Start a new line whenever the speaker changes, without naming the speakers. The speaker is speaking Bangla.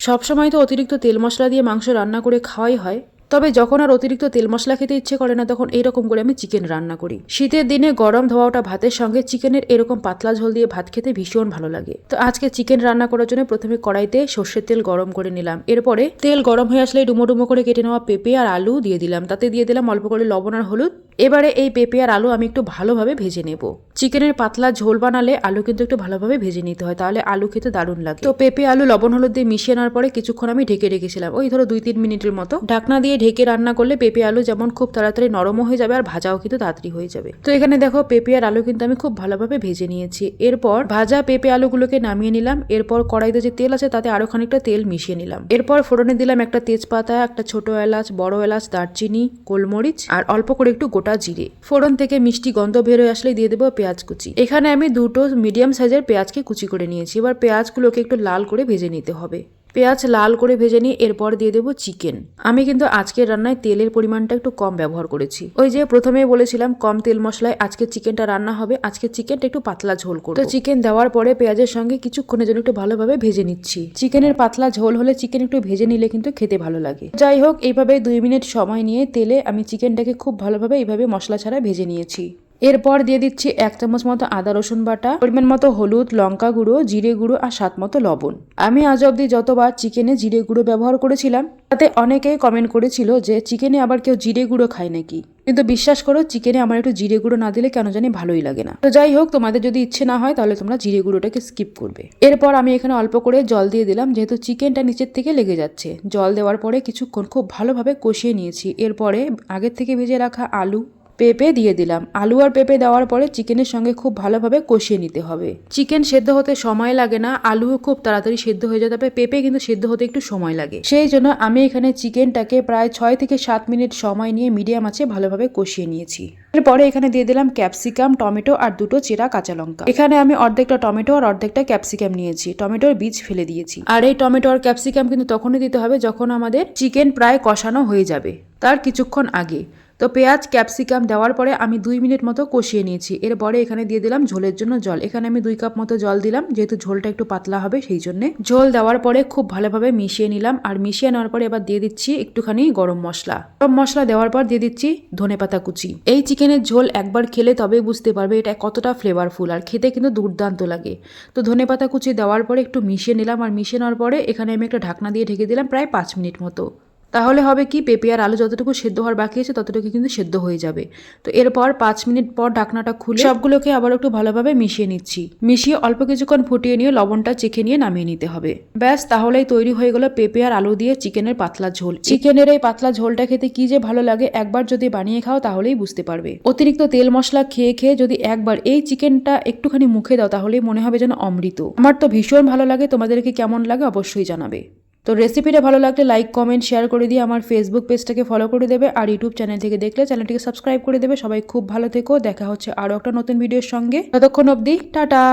সবসময় তো অতিরিক্ত তেল মশলা দিয়ে মাংস রান্না করে খাওয়াই হয়। তবে যখন আর অতিরিক্ত তেল মশলা খেতে ইচ্ছে করে না, তখন এইরকম করে আমি চিকেন রান্না করি। শীতের দিনে গরম ধোয়াটা ভাতের সঙ্গে চিকেনের এরকম পাতলা ঝোল দিয়ে ভাত খেতে ভীষণ ভালো লাগে। তো আজকে চিকেন রান্না করার জন্য প্রথমে কড়াইতে সর্ষের তেল গরম করে নিলাম। এরপরে তেল গরম হয়ে আসলে ডুমো ডুমো করে কেটে নেওয়া পেঁপে আর আলু দিয়ে দিলাম। তাতে দিয়ে দিলাম অল্প করে লবণ আর হলুদ। এবারে এই পেঁপে আর আলু আমি একটু ভালোভাবে ভেজে নেব। চিকেনের পাতলা ঝোল বানালে আলু কিন্তু একটু ভালোভাবে ভেজে নিতে হয়, তাহলে আলু খেতে দারুণ লাগে। তো পেঁপে, আলু, লবণ, হলুদ দিয়ে মিশিয়ে নেওয়ার পরে কিছুক্ষণ আমি ঢেকে রেখেছিলাম। ওই ধরো দুই তিন মিনিটের মতো। ঢাকনা দিয়ে ঢেকে রান্না করলে পেঁপে আলু যেমন খুব তাড়াতাড়ি নরমও হয়ে যাবে আর ভাজাও কিন্তু তাড়াতাড়ি হয়ে যাবে। তো এখানে দেখো, পেঁপে আর আলু কিন্তু আমি খুব ভালোভাবে ভেজে নিয়েছি। এরপর ভাজা পেঁপে আলুগুলোকে নামিয়ে নিলাম। এরপর কড়াইতে যে তেল আছে তাতে আরও খানিকটা তেল মিশিয়ে নিলাম। এরপর ফোড়নে দিলাম একটা তেজপাতা, একটা ছোট এলাচ, বড় এলাচ, দারচিনি, গোলমরিচ আর অল্প করে একটু গোটা জিরে। ফোড়ন থেকে মিষ্টি গন্ধ বের হয়ে আসলে দিয়ে দেবো পেঁয়াজ কুচি। এখানে আমি দুটো মিডিয়াম সাইজের পেঁয়াজকে কুচি করে নিয়েছি। এবার পেঁয়াজগুলোকে একটু লাল করে ভেজে নিতে হবে। পেঁয়াজ লাল করে ভেজে নিয়ে এরপর দিয়ে দেবো চিকেন। আমি কিন্তু আজকের রান্নায় তেলের পরিমাণটা একটু কম ব্যবহার করেছি। ওই যে প্রথমেই বলেছিলাম, কম তেল মশলায় আজকে চিকেনটা রান্না হবে। আজকে চিকেনটা একটু পাতলা ঝোল করব। তো চিকেন দেওয়ার পরে পেঁয়াজের সঙ্গে কিছুক্ষণের জন্য একটু ভালোভাবে ভেজে নিচ্ছি। চিকেনের পাতলা ঝোল হলে চিকেন একটু ভেজে নিলে কিন্তু খেতে ভালো লাগে। যাই হোক, এইভাবে দুই মিনিট সময় নিয়ে তেলে আমি চিকেনটাকে খুব ভালোভাবে এইভাবে মশলা ছাড়া ভেজে নিয়েছি। এরপর দিয়ে দিচ্ছি এক চামচ মতো আদা রসুন বাটা, পরিমাণ মতো হলুদ, লঙ্কা গুঁড়ো, জিরে গুঁড়ো আর স্বাদ মতো লবণ। আমি আজ অবধি যতবার চিকেনে জিরে গুঁড়ো ব্যবহার করেছিলাম, তাতে অনেকেই কমেন্ট করেছিল যে চিকেনে আবার কেউ জিরে গুঁড়ো খায় নাকি। কিন্তু বিশ্বাস করো, চিকেনে আমার একটু জিরে গুঁড়ো না দিলে কেন জানি ভালোই লাগে না। তো যাই হোক, তোমাদের যদি ইচ্ছে না হয়, তাহলে তোমরা জিরে গুঁড়োটাকে স্কিপ করবে। এরপর আমি এখানে অল্প করে জল দিয়ে দিলাম, যেহেতু চিকেনটা নিচের থেকে লেগে যাচ্ছে। জল দেওয়ার পরে কিছুক্ষণ খুব ভালোভাবে কষিয়ে নিয়েছি। এরপরে আগের থেকে ভেজে রাখা আলু পেঁপে দিয়ে দিলাম। আলু আর পেঁপে দেওয়ার পরে চিকেনের সঙ্গে খুব ভালোভাবে কষিয়ে নিতে হবে। চিকেন সেদ্ধ হতে সময় লাগে না, আলুও খুব তাড়াতাড়ি সেদ্ধ হয়ে যায়, তবে পেঁপে কিন্তু সেদ্ধ হতে একটু সময় লাগে। সেই জন্য আমি এখানে চিকেনটাকে প্রায় ছয় থেকে সাত মিনিট সময় নিয়ে মিডিয়াম আছে ভালোভাবে কষিয়ে নিয়েছি। এরপরে এখানে দিয়ে দিলাম ক্যাপসিকাম, টমেটো আর দুটো চেরা কাঁচা লঙ্কা। এখানে আমি অর্ধেকটা টমেটো আর অর্ধেকটা ক্যাপসিকাম নিয়েছি। টমেটোর বীজ ফেলে দিয়েছি। আর এই টমেটো আর ক্যাপসিকাম কিন্তু তখনই দিতে হবে যখন আমাদের চিকেন প্রায় কষানো হয়ে যাবে, তার কিছুক্ষণ আগে। তো পেঁয়াজ, ক্যাপসিকাম দেওয়ার পরে আমি দুই মিনিট মতো কষিয়ে নিয়েছি। এরপরে এখানে দিয়ে দিলাম ঝোলের জন্য জল। এখানে আমি দুই কাপ মতো জল দিলাম, যেহেতু ঝোলটা একটু পাতলা হবে সেই জন্য। ঝোল দেওয়ার পরে খুব ভালোভাবে মিশিয়ে নিলাম আর মিশিয়ে নেওয়ার পরে এবার দিয়ে দিচ্ছি একটুখানি গরম মশলা। গরম মশলা দেওয়ার পর দিয়ে দিচ্ছি ধনে পাতা কুচি। এই চিকেনের ঝোল একবার খেলে তবেই বুঝতে পারবে এটা কতটা ফ্লেভারফুল আর খেতে কিন্তু দুর্দান্ত লাগে। তো ধনে পাতা কুচি দেওয়ার পরে একটু মিশিয়ে নিলাম আর মিশিয়ে নেওয়ার পরে এখানে আমি একটা ঢাকনা দিয়ে ঢেকে দিলাম প্রায় পাঁচ মিনিট মতো। তাহলে হবে কি, পেঁপে আর আলু যতটুকু সেদ্ধ হওয়ার বাকি আছে ততটুকু কিন্তু সেদ্ধ হয়ে যাবে। তো এরপর পাঁচ মিনিট পর ঢাকনাটা খুলে সবগুলোকে আবার একটু ভালোভাবে মিশিয়ে নিচ্ছি। মিশিয়ে অল্প কিছুক্ষণ ফুটিয়ে নিয়ে লবণটা চেখে নিয়ে নামিয়ে নিতে হবে। ব্যাস, তাহলেই তৈরি হয়ে গেল পেঁপে আর আলু দিয়ে চিকেনের পাতলা ঝোল। চিকেনের এই পাতলা ঝোলটা খেতে কি যে ভালো লাগে, একবার যদি বানিয়ে খাও তাহলেই বুঝতে পারবে। অতিরিক্ত তেল মশলা খেয়ে খেয়ে যদি একবার এই চিকেনটা একটুখানি মুখে দাও তাহলেই মনে হবে যেন অমৃত। আমার তো ভীষণ ভালো লাগে, তোমাদেরকে কেমন লাগে অবশ্যই জানাবে। তো রেসিপিটা ভালো লাগলে লাইক কমেন্ট শেয়ার করে দিয়ে আমার ফেসবুক পেজটাকে ফলো করে দেবে আর ইউটিউব চ্যানেল থেকে দেখলে চ্যানেলটিকে সাবস্ক্রাইব করে দেবে। সবাই খুব ভালো থেকো। দেখা হচ্ছে আরও একটা নতুন ভিডিওর সঙ্গে। ততক্ষণ অব্দি টাটা!